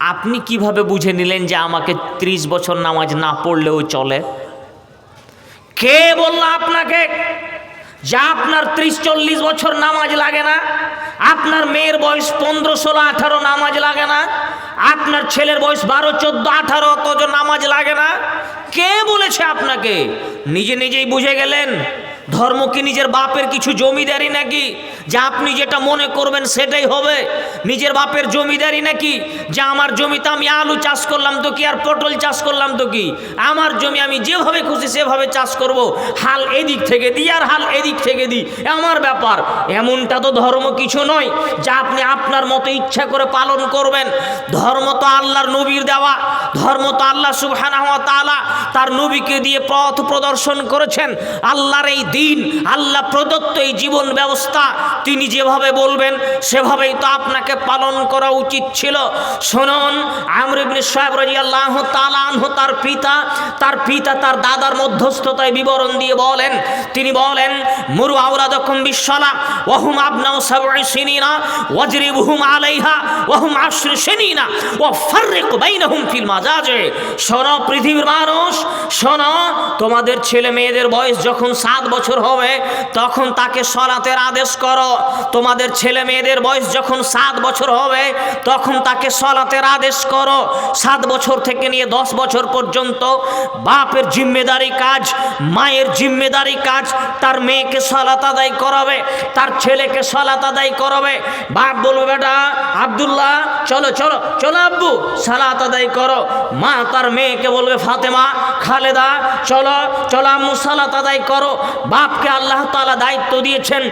আপনি কীভাবে বুঝে নিলেন যে আমাকে ৩০ বছর নামাজ না পড়লেও চলে? কে বলল আপনাকে যা আপনার ত্রিশ চল্লিশ বছর নামাজ লাগে না? আপনার মেয়ের বয়স পনেরো, ষোলো, আঠারো নামাজ লাগে না? আপনার ছেলের বয়স বারো, চোদ্দ, আঠারো অত নামাজ লাগে না? কে বলেছে আপনাকে? নিজে নিজেই বুঝে গেলেন? ধর্ম কি নিজের বাপের কিছু জমিদারি নাকি? যে আপনি যেটা মনে করবেন সেটাই হবে। নিজের বাপের জমিদারি নাকি? যে আমার জমিতে আমি আলু চাষ করলাম তো কি আর পটল চাষ করলাম তো কি? আমার জমি আমি যেভাবে খুশি সেভাবে চাষ করব। হাল এদিক থেকে দিই আর হাল এদিক থেকে দিই। আমার ব্যাপার। এমনটা তো ধর্ম কিছু নয় যা আপনি আপনার মতো ইচ্ছা করে পালন করবেন। ধর্ম তো আল্লাহর নবীর দেওয়া। ধর্ম তো আল্লাহ সুবহানাহু তাআলা তার নবীকে দিয়ে পথ প্রদর্শন করেছেন। আল্লাহর এই দিন আল্লাহ প্রদত্ত এই জীবন ব্যবস্থা তিনি যেভাবে বলবেন, সেভাবেই তো আপনাকে পালন করা উচিত ছিল। শুনুন, আমর ইবনে সাহেব রাদিয়াল্লাহু তাআলা আনহু, তার পিতা তার পিতা তার দাদার মধ্যস্থতায় বিবরণ দিয়ে বলেন, তিনি বলেন, মুরু আওলাদাকুম বিশ্বলা ওয়াহুম আবনাউ সাবঈ সিনিনা, ওয়াজরিবুহুম আলাইহা ওয়াহুম আশর সিনিনা, ওয়া ফাররিক বাইনাহুম ফিল মাজাজে। শোনো, পৃথিবীর মানুষ, শোনো, তোমাদের ছেলে মেয়েদের বয়স যখন সাত বছর হবে, তখন তাকে সলাতের আদেশ করো। তোমাদের ছেলে মেয়েদের বয়স যখন সাত বছর হবে, তখন তাকে সলাতের আদেশ করো। সাত বছর থেকে নিয়ে দশ বছর পর্যন্ত বাপের জিম্মেদারি কাজ, মায়ের জিম্মেদারি কাজ, তার মেয়েকে সলাত আদায় করাবে, তার ছেলেকে সলাত আদায় করাবে। বাপ বলবে, বেটা আব্দুল্লাহ, চলো চলো চলো আব্বু, সালাত আদায় করো। মা তার মেয়েকে বলবে, ফাতেমা, খালেদা, চলো চলো আম্মু, সালাত আদায় করো। বাপকে আল্লাহ তালা দায়িত্ব দিয়েছেন,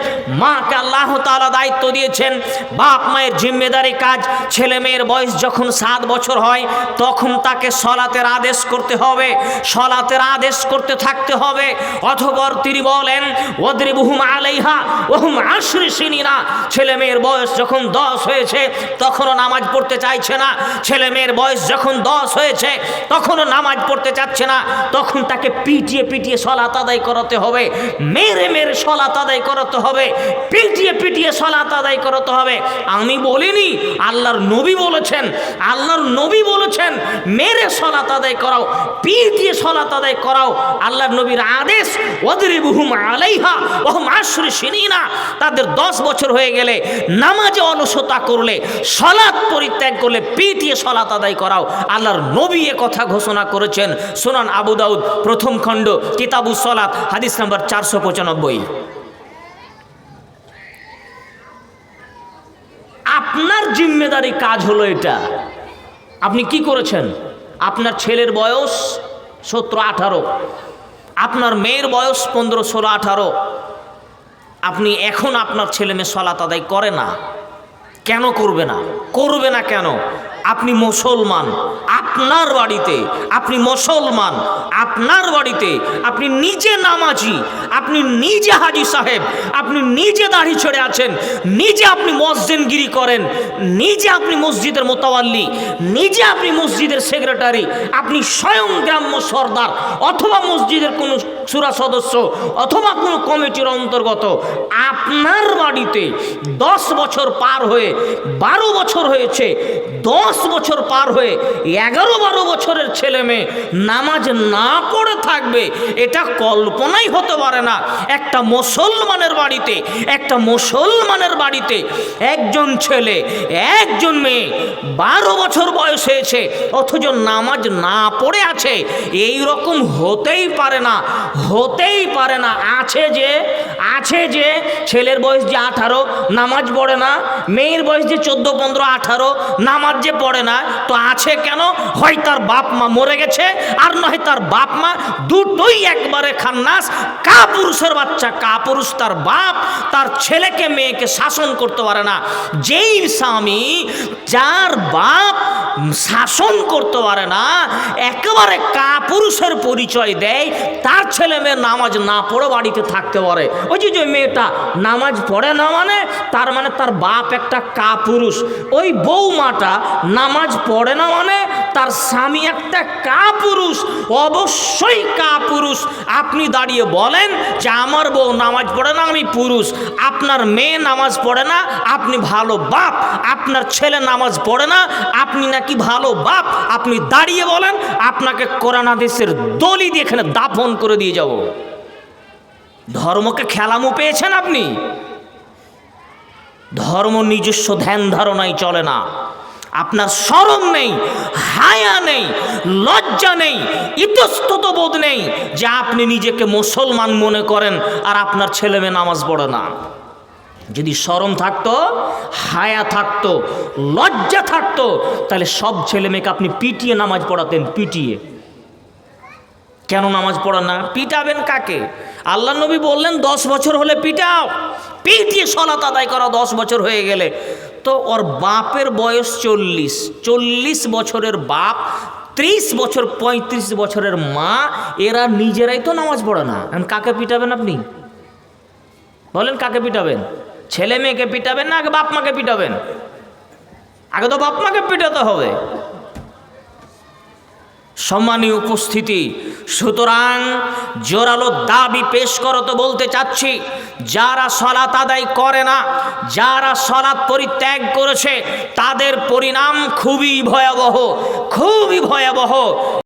মাকে আল্লাহ তালা দায়িত্ব দিয়েছেন। বাপ মায়ের জিম্মেদারি কাজ, ছেলে মেয়ের বয়স যখন সাত বছর হয়, তখন তাকে সলাতের আদেশ করতে হবে, সলাতের আদেশ করতে থাকতে হবে। অথবর তিনি বলেন ওদ্রিবুহুম আলাইহা ওহুম আশরি সিনিনা। ছেলে মেয়ের বয়স যখন দশ হয়েছে, তখনও নামাজ পড়তে চাইছে না। ছেলে মেয়ের বয়স যখন দশ হয়েছে, তখনও নামাজ পড়তে চাচ্ছে না। তখন তাকে পিটিয়ে পিটিয়ে সলাত আদায় করাতে হবে। মেরে মেরে সলাত আদায় করাতে হবে, পিটিয়ে পিটিয়ে সলাত আদায় করাতে হবে। আমি বলিনি, আল্লাহর নবী বলেছেন, আল্লাহর নবী বলেছেন, মেরে সলাত আদায় করাও, পিটিয়ে সলাত আদায় করাও। আল্লাহর নবীর আদেশ ওদরিবুহুম আলাইহা ওহুম আশরি সিনিনা তাদের দশ বছর হয়ে গেলে নামাজে অলসতা করলে, সলাৎ পরিত্যাগ করলে পিটিয়ে সলাত আদায় করাও। আল্লাহর নবী এ কথা ঘোষণা করেছেন। সোনান আবু দাউদ, প্রথম খণ্ড কিতাবু সলাত হাদিস নাম্বার চারশো পঁচানব্বই। আপনার জিম্মেদারি কাজ হলো এটা। আপনি কি করেছেন? আপনার ছেলের বয়স সতেরো আঠারো। আপনার মেয়ের বয়স পনেরো ষোলো আঠারো। আপনি এখন আপনার ছেলে মেয়ে সলাত আদায় করে না। কেন করবে না? করবে না কেন? আপনি মুসলমান। আপনার বাড়িতে আপনি মুসলমান, আপনার বাড়িতে আপনি নিজে নামাজি, আপনি নিজে হাজি সাহেব, আপনি নিজে দাড়ি ছেড়ে আছেন, নিজে আপনি মসজিদগিরি করেন, নিজে আপনি মসজিদের মোতাবাল্লি নিজে আপনি মসজিদের সেক্রেটারি, আপনি স্বয়ং গ্রাম্য সর্দার অথবা মসজিদের কোনো সুরা সদস্য অথবা কোনো কমিটির অন্তর্গত আপনার বাড়িতে দশ বছর পার হয়ে বারো বছর হয়েছে দশ বছর পার হয়ে এগারো বারো বছরের ছেলে মেয়ে নামাজ না পড়ে থাকবে, এটা কল্পনাই হতে পারে না। একটা মুসলমানের বাড়িতে, একটা মুসলমানের বাড়িতে একজন ছেলে, একজন মেয়ে বারো বছর বয়স হয়েছে, অথচ নামাজ না পড়ে আছে, এই রকম হতেই পারে না, হতেই পারে না। আছে যে আছে যে, ছেলের বয়স যে আঠারো, নামাজ পড়ে না, মেয়ের বয়স যে চোদ্দ, পনেরো, আঠারো, নামাজ যে পড়ে না, তো আছে কেন? হয় তার বাপ মা মরে গেছে, আর নয় তার বাপ মা দুটোই একবারে খান্নাস কা পুরুষের বাচ্চা কা পুরুষ তার বাপ, তার ছেলেকে, মেয়েকে শাসন করতে পারে না। যেই স্বামী যার বাপ শাসন করতে পারে না, একেবারে কা পুরুষের পরিচয় দেয়, তার ছেলে মেয়ে নামাজ না পড়ে বাড়িতে থাকতে পারে। ওই যে মেয়েটা নামাজ পড়ে না মানে তার মানে তার বাপ একটা কা পুরুষ ওই বৌমাটা নামাজ পড়ে না মানে তার স্বামী একটা কাপুরুষ, অবশ্যই কাপুরুষ। আপনি দাঁড়িয়ে বলেন যে আমার বউ নামাজ পড়ে না, আমি পুরুষ। আপনার মেয়ে নামাজ পড়ে না, আপনি ভালো বাপ। আপনার ছেলে নামাজ পড়ে না, আপনি নাকি ভালো বাপ। আপনি দাঁড়িয়ে বলেন, আপনাকে কোরআন হাদিসের দলি দিয়ে এখানে দাফন করে দিয়ে যাব। ধর্মকে খেলামু পেয়েছেন আপনি? ধর্ম নিজস্ব ধ্যান ধারণাই চলে না। আপনার সরম নেই, হায়া নেই, লজ্জা নেই ইতস্তত বোধ নেই যে আপনি নিজেকে মুসলমান মনে করেন আর আপনার ছেলে মেয়ে নামাজ পড়ে না। যদি সরম থাকতো, হায়া থাকতো, লজ্জা থাকতো, তাহলে সব ছেলে মেয়েকে আপনি পিটিয়ে নামাজ পড়াতেন, পিটিয়ে। কেন নামাজ পড়ান না? পিটাবেন কাকে? আল্লাহ নবী বললেন, দশ বছর হলে পিটাও। পিটিয়ে সলাত আদায় করা দশ বছর হয়ে গেলে। তো ওর বাপের বয়স চল্লিশ। চল্লিশ বছরের বাপ, ত্রিশ বছর, পঁয়ত্রিশ বছরের মা, এরা নিজেরাই তো নামাজ পড়ে না। কাকে পিটাবেন আপনি? বলেন কাকে পিটাবেন? ছেলে মেয়েকে পিটাবেন না আগে বাপ মাকে পিটাবেন? আগে তো বাপ মাকে পিটাতে হবে। সম্মানীয় উপস্থিতি, সুতরাং জোরালো দাবি পেশ করো তো বলতে চাচ্ছি, যারা সলাত আদায় করে না, যারা সলাৎ পরিত্যাগ করেছে, তাদের পরিণাম খুবই ভয়াবহ খুবই ভয়াবহ।